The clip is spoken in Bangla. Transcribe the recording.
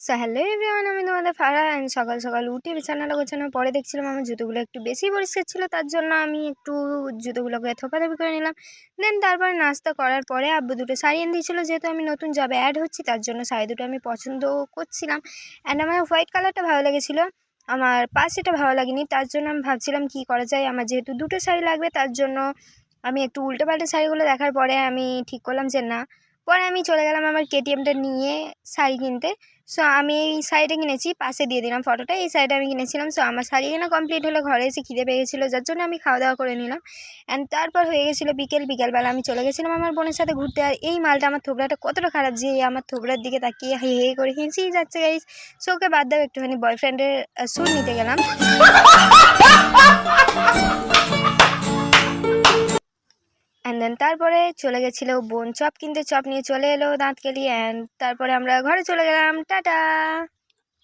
সো হ্যালো এভরিওয়ান আমি তোমাদের ফারা অ্যান্ড সকাল সকাল উঠে বিছানাটা গোছানোর পরে দেখছিলাম আমার জুতোগুলো একটু বেশি পরিষ্কার ছিল, তার জন্য আমি একটু জুতোগুলোকে থোপাথাপি করে নিলাম। দেন তারপর নাস্তা করার পরে আব্বু দুটো শাড়ি এনে দিয়েছিলো, যেহেতু আমি নতুন জবে অ্যাড হচ্ছি, তার জন্য শাড়ি দুটো আমি পছন্দ করছিলাম। অ্যান্ড আমার হোয়াইট কালারটা ভালো লেগেছিলো, আমার পাশেটা ভালো লাগেনি, তার জন্য আমি ভাবছিলাম কী করা যায়, আমার যেহেতু দুটো শাড়ি লাগবে, তার জন্য আমি একটু উল্টো পাল্টে শাড়িগুলো দেখার পরে আমি ঠিক করলাম যে না পরে আমি চলে গেলাম আমার কেটিএমটা নিয়ে শাড়ি কিনতে। সো আমি এই শাড়িটা কিনেছি, পাশে দিয়ে দিলাম ফটোটা এই শাড়িটা আমি কিনেছিলাম সো আমার শাড়ি কেনা কমপ্লিট হলো। ঘরে এসে খিদে পেয়ে গেছিল, যার জন্য আমি খাওয়া দাওয়া করে নিলাম। অ্যান্ড তারপর হয়ে গেছিল বিকেল, বিকেলবেলা আমি চলে গেছিলাম আমার বোনের সাথে ঘুরতে। আর এই মালটা আমার থোবড়াটা কতটা খারাপ যে আমার থোবড়ার দিকে তাকিয়ে হে হে করে হেঁচেই যাচ্ছে গাইস সো ওকে বাদ দাও, একটুখানি বয়ফ্রেন্ডের সুর নিতে গেলাম। দেন তারপরে চলে গেছিল বোন। চপ কিনতে চপ নিয়ে চলে এলো দাঁত কেলি অ্যান্ড তারপরে আমরা ঘরে চলে গেলাম। টাটা!